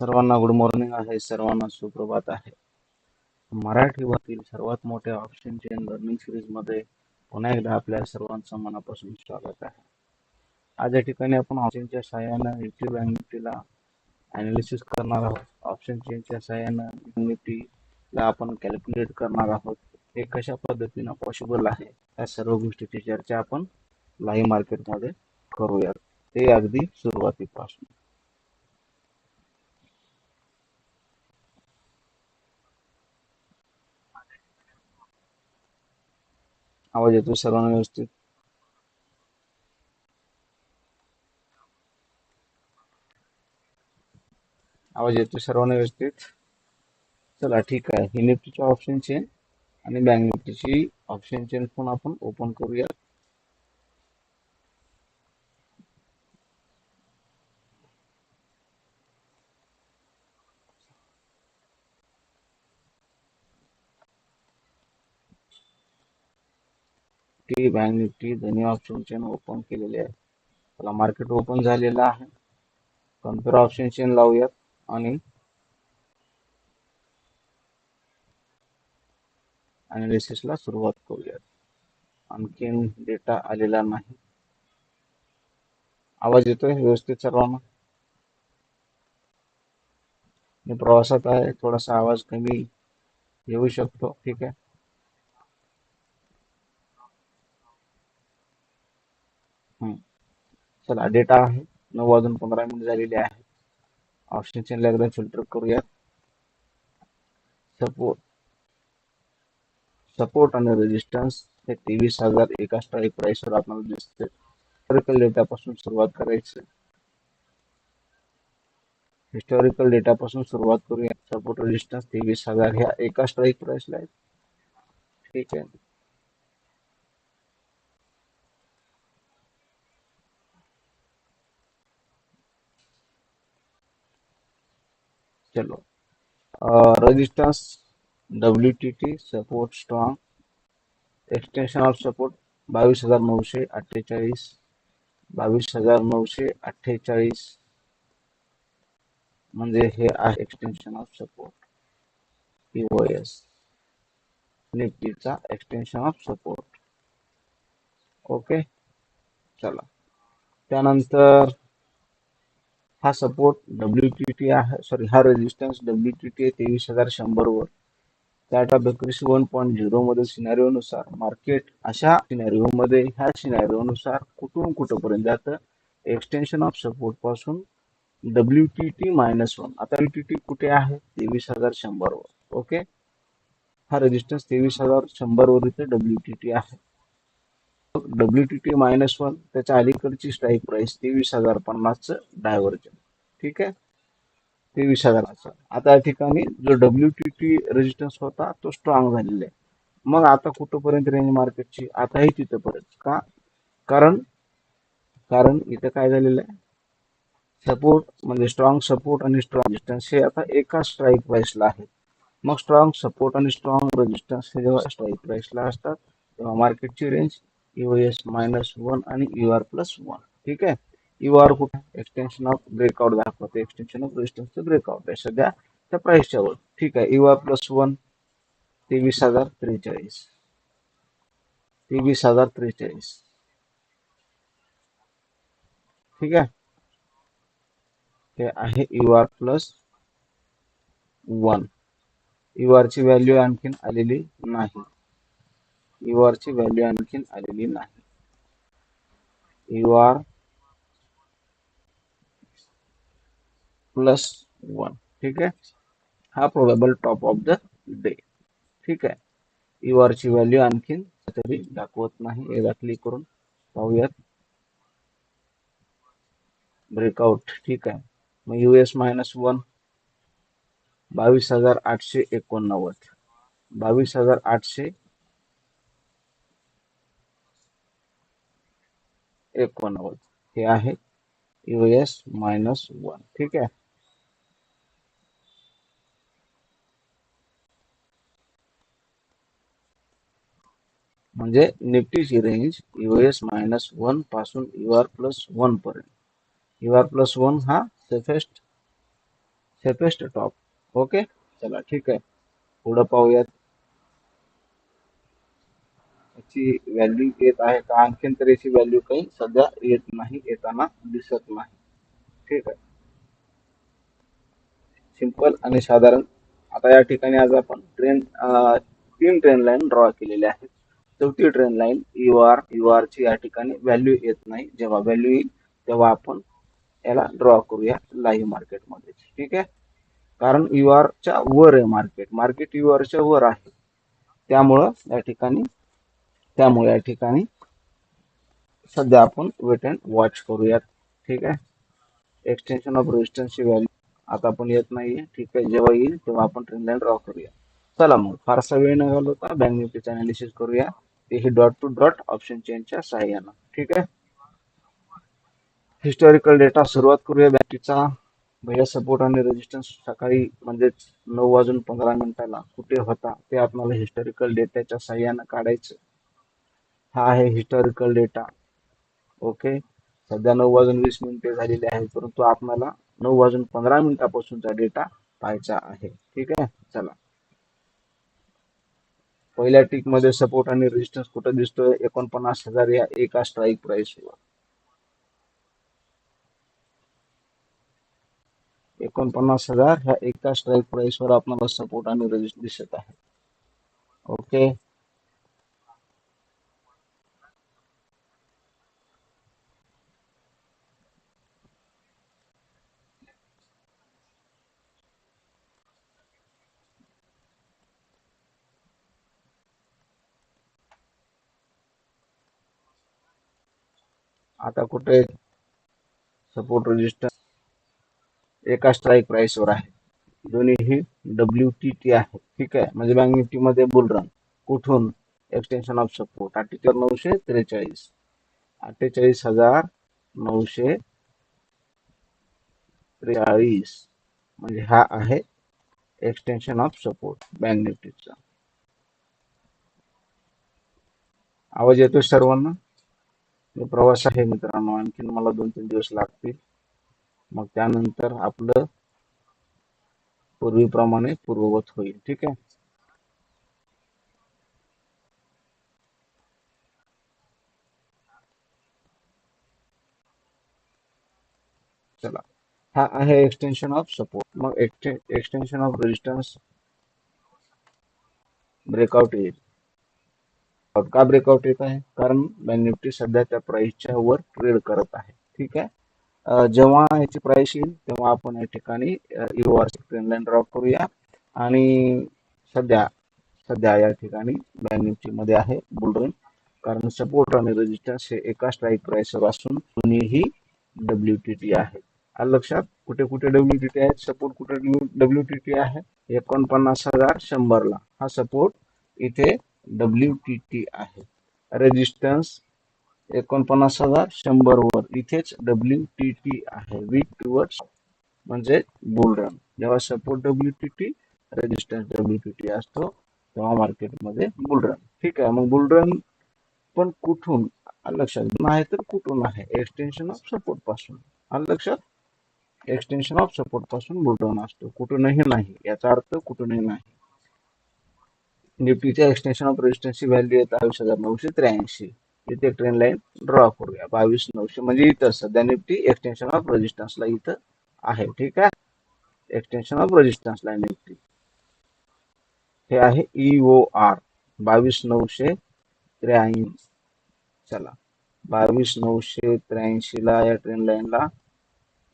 सर्वांना good morning आहे सर्वांना सुप्रभात आहे. मराठीवरील सर्वात मोठ्या ऑप्शन चेन लर्निंग सिरीजमध्ये पुन्हा एकदा आपल्या सर्वांचं मनापासून स्वागत आहे. आज या ठिकाणी आपण ऑप्शनच्या सहाय्यानं निफ्टी बँक निफ्टीला अनालिसिस करणार आहोत. ऑप्शन चेनच्या सहाय्यानं निफ्टीला आपण कॅल्क्युलेट करणार आहोत. हे कशा पद्धतीनं पॉसिबल आहे या सर्व गोष्टीची चर्चा आपण लाईव्ह मार्केटमध्ये करूयात. ते अगदी सुरुवातीपासून. आवाज येतो सर्वांना व्यवस्थित. आवाज येतो सर्वांना व्यवस्थित. चला ठीक आहे. ही निफ्टीच्या ऑप्शन चेन आणि बँक निफ्टीची ऑप्शन चेन पण आपण ओपन करूया निफ्टी बँक निफ्टी दोन्ही ऑप्शन चेन ओपन केलेले आहे त्याला मार्केट ओपन झालेलं आहे. कंपेअर ऑप्शन चेन लावूयात आणि अनालिसिसला सुरुवात करूयात. आणखीन डेटा आलेला नाही. आवाज येतोय व्यवस्थित सर्वांना? मी प्रवासात आहे थोडासा आवाज कमी येऊ शकतो. ठीक आहे. चला डेटा आहे. नऊ वाजून पंधरा मिनिट झालेले आहे. ऑप्शन चेनला एकदा फिल्टर करूयात. सपोर्ट सपोर्ट आणि रेजिस्टन्स हे तेवीस हजार एका स्ट्राईक प्राइसवर आपल्याला दिसते हिस्टॉरिकल डेटापासून सुरुवात करायची. हिस्टॉरिकल डेटापासून सुरुवात करूया सपोर्ट रेजिस्टन्स तेवीस हजार ह्या एका स्ट्राईक प्राइसला आहेत ठीक आहे. चलो। Resistance W T T support strong extension of support बावीस हजार नऊशे अठ्ठेचाळीस बावीस हजार नऊशे अठ्ठेचाळीस. म्हणजे हे आहे एक्सटेन्शन ऑफ सपोर्ट पीओएस निफ्टीचा एक्सटेन्शन ऑफ सपोर्ट ओके चला. त्यानंतर हा सपोर्ट डब्ल्यू टी टी आहे. सॉरी हा रेजिस्टन्स डब्ल्यू टी टी आहे तेवीस हजार शंभरवर. टाटा बेकरीस वन पॉईंट झिरोमध्ये सिनारिओनुसार मार्केट अशा सिनारिओमध्ये ह्या सिनारिओनुसार कुठून कुठंपर्यंत जातं? Extension of सपोर्टपासून W T T minus one आता टी टी कुठे आहे? तेवीस हजार शंभरवर. ओके हा रेजिस्टन्स तेवीस हजार शंभरवर इथे डब्ल्यू टी टी आहे. डब्ल्यू टी मायनस वन त्याच्या अलीकडची स्ट्राईक प्राइस तेवीस हजार पन्नासचं डायव्हर्जन ठीक आहे? तेवीस हजाराचा. आता या ठिकाणी जो डब्ल्यू टी टी रेजिस्टन्स होता तो स्ट्रॉंग झालेला आहे. मग आता कुठंपर्यंत रेंज मार्केटची आताही तिथंपर्यंत का? कारण कारण इथं काय झालेलं आहे? सपोर्ट म्हणजे स्ट्रॉंग सपोर्ट आणि स्ट्रॉंग रेजिस्टन्स हे आता एका स्ट्राईक प्राईसला आहेत मग स्ट्रॉंग सपोर्ट आणि स्ट्रॉंग रेजिस्टन्स हे जेव्हा स्ट्राईक प्राईसला असतात तेव्हा मार्केटची range U S minus one आणि यू आर प्लस वन ठीक आहे? यू आर कुठे? एक्सटेन्शन ऑफ ब्रेकआउट दाखवते. एक्सटेन्शन ऑफ रेजिस्टन्सचं ब्रेकआउट आहे सध्या त्या प्राइसच्या वर. ठीक आहे? यू आर प्लस वन तेवीस हजार त्रेचाळीस. तेवीस हजार त्रेचाळीस. ठीक आहे? हे आहे U R plus one U R ची व्हॅल्यू आणखीन आलेली नाही. यू आर ची व्हॅल्यू आणखीन आलेली नाही. U R plus one. ठीक आहे? हा probable top of the day ठीक आहे? यू आर ची व्हॅल्यू आणखीन तरी दाखवत नाही. एकदा क्लिक करून पाहूयात. ब्रेकआउट ठीक आहे? मग यू एस मायनस वन बावीस हजार आठशे एकोणनव्वद. बावीस हजार आठशे एकोणनव्वद. हे आहे यू एस मायनस वन. ठीक आहे? म्हणजे निफ्टीची रेंज यू एस मायनस वनपासून यू आर प्लस वन पर्यंत. यू आर प्लस वन हा सेफेस्ट सेफेस्ट टॉप ओके? चला ठीक आहे. पुढं पाहूयात. ची व्हॅल्यू येत आहे का? आणखीन तर याची व्हॅल्यू काही सध्या येत नाही येताना दिसत नाही. ठीक आहे. सिंपल आणि साधारण. आता या ठिकाणी आज आपण ट्रेन तीन ट्रेन लाईन ड्रॉ केलेल्या आहेत. चौथी train line U R U R ची या ठिकाणी व्हॅल्यू येत नाही. जेव्हा व्हॅल्यू येईल तेव्हा आपण याला ड्रॉ करूया लाईव्ह मार्केटमध्ये ठीक आहे? कारण यू आरच्या वर आहे मार्केट मार्केट यू आरच्या वर आहे. त्यामुळं या ठिकाणी त्यामुळे या ठिकाणी सध्या आपण वेट अँड वॉच करूयात. ठीक आहे? एक्सटेन्शन ऑफ रेजिस्टन्सची व्हॅल्यू आता आपण येत नाहीये. ठीक आहे? जेव्हा येईल तेव्हा आपण ट्रेन लाईन ड्रॉ करूया चला मग फारसा वेळ न घालवता बँक निफ्टीचं अनालिसिस करूया. ते हे डॉट टू डॉट ऑप्शन चेनच्या सहाय्यानं ठीक आहे? हिस्टॉरिकल डेटा सुरुवात करूया बँकेचा भैया सपोर्ट आणि रेजिस्टन्स सकाळी म्हणजेच नऊ वाजून पंधरा मिनिटाला कुठे होता ते आपल्याला हिस्टॉरिकल डेटाच्या सहाय्यानं काढायचं हा आहे हिस्टॉरिकल डेटा ओके सध्या नऊ वाजून वीस मिनिटे झालेली आहेत परंतु आपल्याला नऊ वाजून पंधरा मिनिटापासूनचा डेटा पाहायचा आहे. ठीक आहे? चला. पहिल्या टिकमध्ये सपोर्ट आणि रेजिस्टन्स कुठं दिसतोय? एकोणपन्नास हजार या एका स्ट्राईक प्राइसवर एकोणपन्नास हजार ह्या एका स्ट्राईक प्राइसवर आपल्याला सपोर्ट आणि रेजिस्टन्स दिसत आहे. ओके आता कुठे सपोर्ट रजिस्टर एका स्ट्राईक प्राइसवर आहे. दोन्हीही डब्ल्यू टी टी आहे. ठीक आहे? म्हणजे बँक निफ्टी मध्ये कुठून? एक्सटेन्शन ऑफ सपोर्ट अठ्ठेचाळीस नऊशे त्रेचाळीस. अठ्ठेचाळीस हजार नऊशे त्रेचाळीस. म्हणजे हा आहे एक्सटेन्शन ऑफ सपोर्ट बँक निफ्टीचा आवाज येतोय सर्वांना? प्रवास आहे मित्रांनो. आणखीन मला दोन तीन दिवस लागतील. मग त्यानंतर आपलं पूर्वीप्रमाणे पूर्ववत होईल. ठीक आहे? चला. हा आहे एक्सटेन्शन ऑफ सपोर्ट मग एक्सटेन्शन ऑफ रेजिस्टन्स ब्रेकआउट येईल. का ब्रेकआउट येत आहे? कारण बँक निफ्टी सध्या त्या प्राईसच्या वर ट्रेड करत आहे. ठीक आहे? जेव्हा याची प्राईस येईल तेव्हा आपण या ठिकाणी यू आर लाईन ड्रॉप करूया. आणि सध्या सध्या या ठिकाणी बँक निफ्टी मध्ये आहे बुलरन कारण सपोर्ट आणि रेजिस्टन्स हे एका स्ट्राईक प्राईसवर असून दोन्हीही डब्ल्यू टी टी आहे. लक्षात कुठे कुठे डब्ल्यू टी टी आहे? सपोर्ट कुठे डब्ल्यू टी टी आहे? एकोणपन्नास हजार शंभरला. हा सपोर्ट इथे डब्ल्यू टी टी आहे. रेजिस्टन्स एकोणपन्नास हजार शंभर वर. इथेच डब्ल्यू टी टी आहे. वीक टुवर्ड्स म्हणजे बुलरन जेव्हा support W T T resistance W T T असतो तेव्हा मार्केटमध्ये बुलरन ठीक आहे. मग बुलरन पण कुठून? लक्षात नाही तर कुठून आहे? एक्सटेन्शन ऑफ सपोर्टपासून. लक्षात एक्सटेन्शन ऑफ सपोर्टपासून बुलरन असतो. कुठूनही नाही. याचा अर्थ कुठूनही नाही. निफ्टीच्या एक्सटेन्शन ऑफ रेजिस्टन्सची व्हॅल्यू आहे बावीस हजार नऊशे त्र्याऐंशी. इथे ट्रेन लाईन ड्रॉ करूया. बावीस नऊशे म्हणजे इथं सध्या निफ्टी एक्सटेन्शन ऑफ रेजिस्टन्सला इथं आहे. ठीक आहे? एक्सटेन्शन ऑफ रेजिस्टन्सला निफ्टी. हे आहे ओ आर बावीस नऊशे त्र्याऐंशी. चला. बावीस नऊशे त्र्याऐंशी ला या ट्रेन लाईनला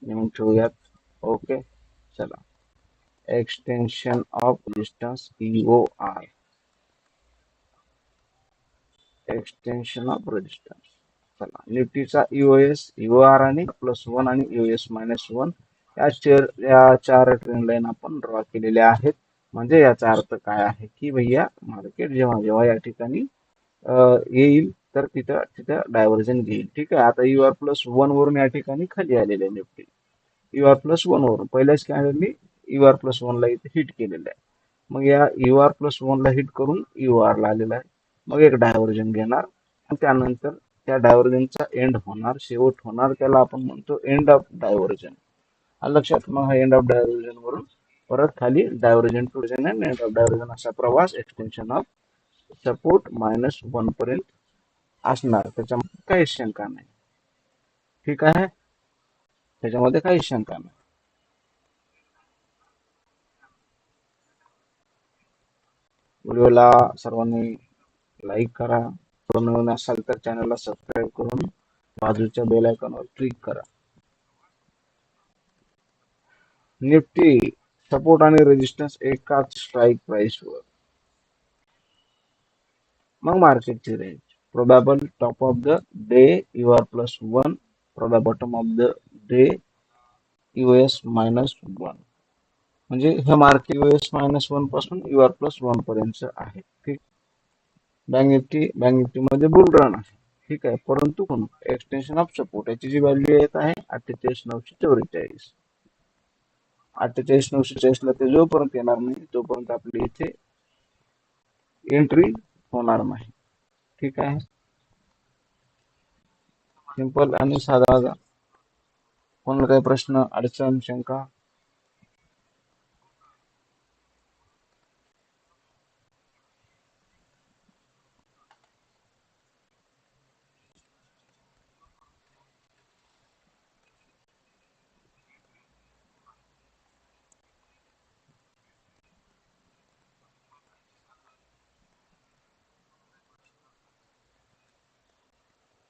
नेऊन ठेवूयात. ओके चला. Extension of resistance O R extension of resistance चला निफ्टीचा युएस यू आर आणि प्लस वन आणि युएस मायनस वन या चेअर या चार ट्रेन लाईन आपण ड्रॉ केलेल्या आहेत. म्हणजे याचा अर्थ काय आहे की भैया मार्केट जेव्हा जेव्हा या ठिकाणी येईल तर तिथं तिथं डायव्हर्जन घेईल. ठीक आहे आता यू आर प्लस वन वरून या ठिकाणी खाली आलेले आहे Nifty. U R plus one वरून पहिल्याच कॅन्डलनी यू आर प्लस वनला इथे हिट केलेलं आहे. मग या यू आर प्लस वनला हिट करून यू आरला आलेला आहे. मग एक डायव्हर्जन घेणार. आणि त्यानंतर त्या डायव्हर्जनचा एंड होणार शेवट होणार. त्याला आपण म्हणतो एंड ऑफ डायव्हर्जन लक्षात मग हा एंड ऑफ डायव्हर्जन वरून परत खाली डायव्हर्जन टूर्जन अँड एंड ऑफ डायव्हर्जन असा प्रवास extension of support minus one पर्यंत असणार. त्याच्यामध्ये काहीच शंका नाही. ठीक आहे? त्याच्यामध्ये काहीच शंका नाही. व्हिडिओला सर्वांनी लाईक करा. नवीन असाल तर चॅनलला सबस्क्राईब करून बाजूच्या बेल आयकॉनवर क्लिक करा. निफ्टी सपोर्ट आणि रेजिस्टन्स एकाच स्ट्राईक प्राइसवर मग मार्केटची range probable top of the day U R plus one probable bottom of the day U S minus one म्हणजे हे मार्केट यू एस मायनस वनपासून यू आर प्लस वन पर्यंत आहे. ठीक? बँक निफ्टी बँक निफ्टी मध्ये bull run आहे. ठीक आहे? परंतु एक्सटेन्शन ऑफ सपोर्ट याची जी व्हॅल्यू येत आहे अठ्ठेचाळीस नऊशे चौवेचाळीस अठ्ठेचाळीस नऊशे चाळीसला ते जोपर्यंत येणार नाही तोपर्यंत आपली इथे एंट्री होणार नाही. ठीक आहे? सिंपल आणि साधा. कोणाला काही प्रश्न अडचण शंका?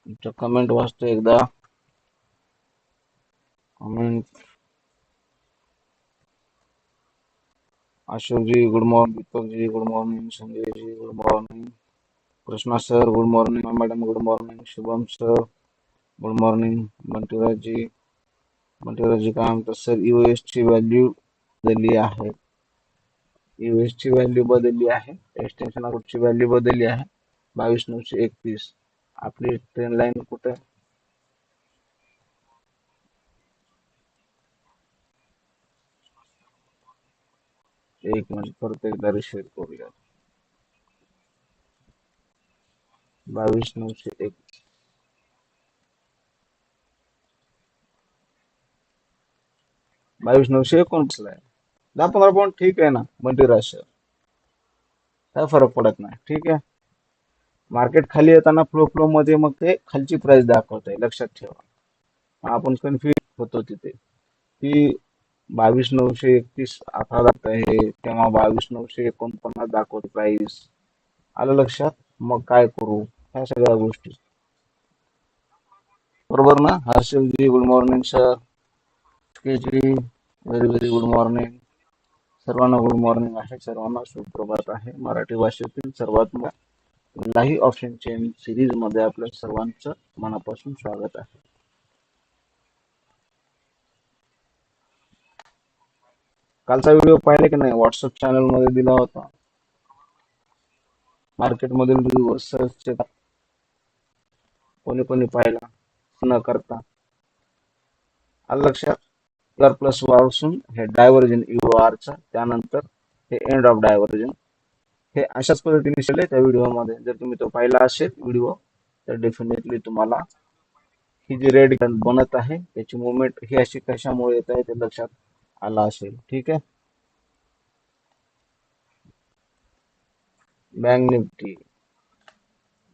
कमेंट वाचतो एकदा comment Ashokji good morning Deepak ji good morning Sanjay ji good morning Krishna sir good morning madam good morning Shubham sir good morning Bantirajji Bantirajji काय म्हणतात सर युएस ची व्हॅल्यू बदलली आहे युएस ची व्हॅल्यू बदलली आहे एक्सटेन्शन ची value बदलली आहे बावीस नऊशे एकतीस आपली ट्रेन लाईन कुठे? एक मिनिट परत एकदा रिशेअर करूया बावीस नऊशे एक बावीस नऊशे एकोणतीसला आहे. दहा पंधरा पॉईंट ठीक आहे ना मंडी राशर काय फरक पडत नाही, ठीक आहे? मार्केट खाली येताना फ्लो फ्लो मध्ये मग ते खालची प्राइस दाखवत आहे लक्षात ठेवा. आपण कन्फ्युज होतो तिथे. की बावीस नऊशे एकतीस अठरा दाखवत आहे तेव्हा बावीस नऊशे एकोणपन्नास दाखवत प्राइस आलं लक्षात? मग काय करू? ह्या सगळ्या गोष्टी. बरोबर ना? Harshalji good morning sir KG very very good morning सर्वांना गुड मॉर्निंग आहे सर्वांना सुप्रभात आहे. मराठी भाषेतील सर्वात लाईव्ह ऑप्शन चेन सिरीजमध्ये आपल्या सर्वांचं मनापासून स्वागत आहे. कालचा व्हिडिओ पाहिले की नाही? व्हॉट्सअप चॅनलमध्ये दिला होता. मार्केट मधील कोणी कोणी पाहिला? न करता. आलं लक्षात? प्लसपासून हे डायव्हर्जन यू आरचा त्यानंतर हे एंड ऑफ डायव्हर्जन हे अशाच पद्धतीने दिसले त्या व्हिडिओमध्ये. जर तुम्ही तो पाहिला असेल व्हिडिओ तर डेफिनेटली तुम्हाला ही जी रेड बनत आहे त्याची मुवमेंट ही अशी कशामुळे येत आहे ते लक्षात आला असेल. ठीक आहे? Bank Nifty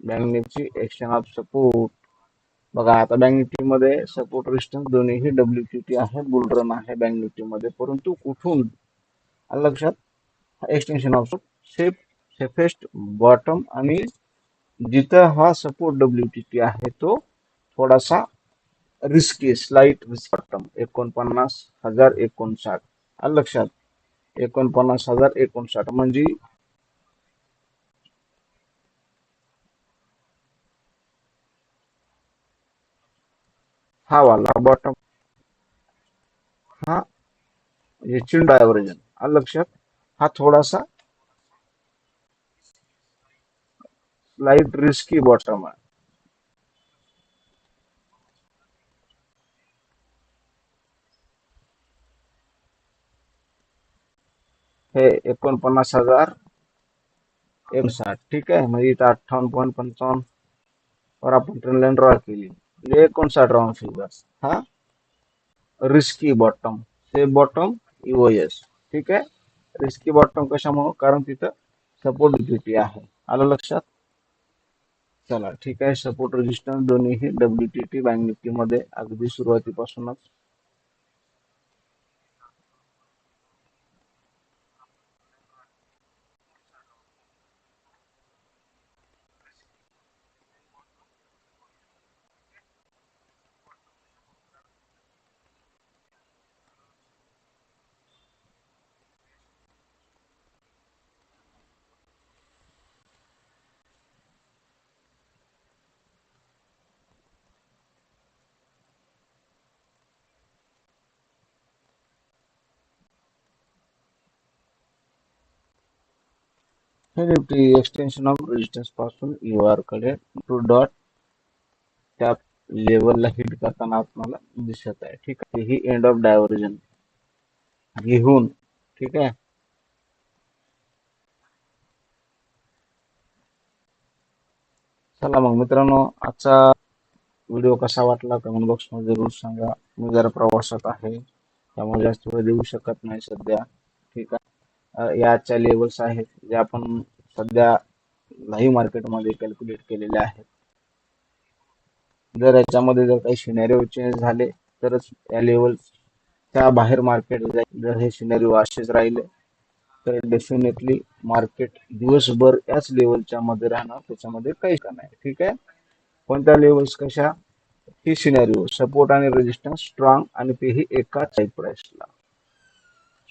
bank Nifty action of support बघा आता बँक निफ्टी मध्ये सपोर्ट रिस्टन्स दोन्हीही डब्ल्यू टी आहे बुलरन आहे बँक निफ्टी मध्ये. परंतु कुठून? लक्षात? Extension of safe safest bottom आणि जिथं हा सपोर्ट डब्ल्यू टी टी आहे तो थोडासा रिस्की स्लाइट रिस्क बॉटम एकोणपन्नास हजार एकोणसाठ. लक्षात. एकोणपन्नास हजार एकोणसाठ. म्हणजे हा वाला बॉटम हा चिन डायव्हर्जन लक्षात. हा थोडासा स्लाइट रिस्की बॉटम आहे हे एकोणपन्नास हज़ार साठ, ठीक आहे म्हणजे इथं अठ्ठावन्न पॉईंट पंचावन्न वर आपण ट्रेन लाईन ड्रॉ केली म्हणजे एकोणसाठ राऊंड फिगर हा? Risky bottom. से बॉटम इओएस ठीक आहे रिस्की बॉटम कशामुळं कारण तिथं सपोर्ट लिक्विडिटी आहे आलं लक्षात? चला ठीक आहे. सपोर्ट रेजिस्टन्स दोन्हीही डब्ल्यू टी टी बँक निफ्टीमध्ये अगदी सुरुवातीपासूनच. हे निफ्टी एक्सटेन्शन ऑफ रेजिस्टन्सपासून यू आरकडे टू डॉट त्या लेवलला हिट करताना आपल्याला दिसत आहे. ठीक आहे? ही एंड ऑफ डायव्हर्जन घेऊन ठीक आहे? चला मग मित्रांनो आजचा व्हिडिओ कसा वाटला कमेंट बॉक्समध्ये जरूर सांगा. मी जरा प्रवासात आहे त्यामुळे जास्त वेळ देऊ शकत नाही सध्या. ठीक आहे? याच्या लेवल्स आहेत जे आपण सध्या लाईव्ह मार्केटमध्ये कॅल्क्युलेट केलेले आहेत. जर याच्यामध्ये जर काही सिनेरिओ चेंज झाले तरच या लेवलच्या बाहेर मार्केट जाईल. जर हे सिनेरिओ असेच राहिले तर डेफिनेटली मार्केट दिवसभर याच लेवलच्या मध्ये राहणार त्याच्यामध्ये काही का नाही. ठीक आहे? कोणत्या लेवल्स कशा? ही सिनेरिओ सपोर्ट आणि रेजिस्टन्स स्ट्रॉंग आणि तेही एकाच प्राइसला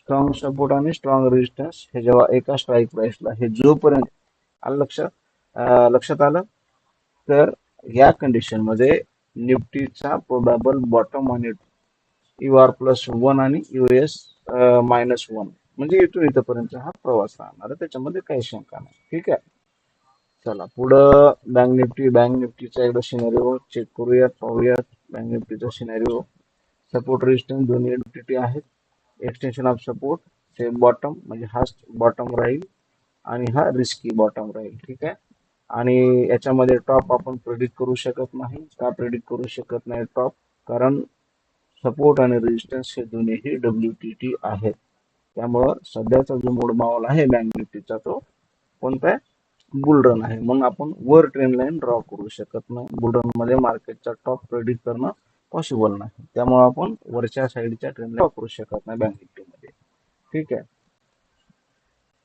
स्ट्रॉंग सपोर्ट आणि स्ट्रॉंग रेजिस्टन्स हे जेव्हा एका स्ट्राईक प्राइसला हे जोपर्यंत आलं लक्षात? लक्षात आलं? तर या कंडिशनमध्ये निफ्टीचा प्रोबॅबल बॉटम आणि यू आर प्लस वन आणि यू एस मायनस वन म्हणजे इथून इथपर्यंत हा प्रवास राहणार आहे. त्याच्यामध्ये काही शंका नाही. ठीक आहे? चला पुढं बँक निफ्टी बँक निफ्टीचा एकदा सिनेरिओ चेक करूयात पाहूयात. बँक निफ्टीचा सिनेरिओ सपोर्ट रेजिस्टन्स दोन्ही एनटीटी आहेत. एक्सटेन्शन ऑफ सपोर्ट ते बॉटम म्हणजे हा बॉटम राहील आणि हा रिस्की बॉटम राहील ठीक आहे? आणि याच्यामध्ये टॉप आपण प्रेडिक्ट करू शकत नाही. का प्रेडिक्ट करू शकत नाही टॉप कारण सपोर्ट आणि रेजिस्टन्स हे दोन्हीही डब्ल्यू टी टी आहेत. त्यामुळं सध्याचा जो मोड आहे बँक निफ्टीचा तो कोणता आहे बुलरन आहे. म्हणून आपण वर ट्रेन लाईन ड्रॉ करू शकत नाही. बुलरनमध्ये मार्केटचा टॉप प्रेडिक्ट करणं पॉसिबल नाही. त्यामुळे आपण वरच्या साईडच्या ट्रेन वापरू शकत नाही बँक निफ्टीमध्ये ठीक आहे?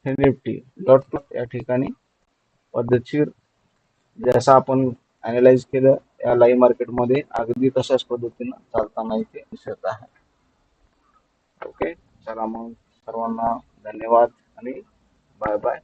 हे निफ्टी डॉट या ठिकाणी पद्धतशीर जसं आपण अनालाइज केलं या लाईव्ह मार्केटमध्ये अगदी तशाच पद्धतीनं चालताना इथे दिसत आहे. ओके चला मग सर्वांना धन्यवाद आणि बाय बाय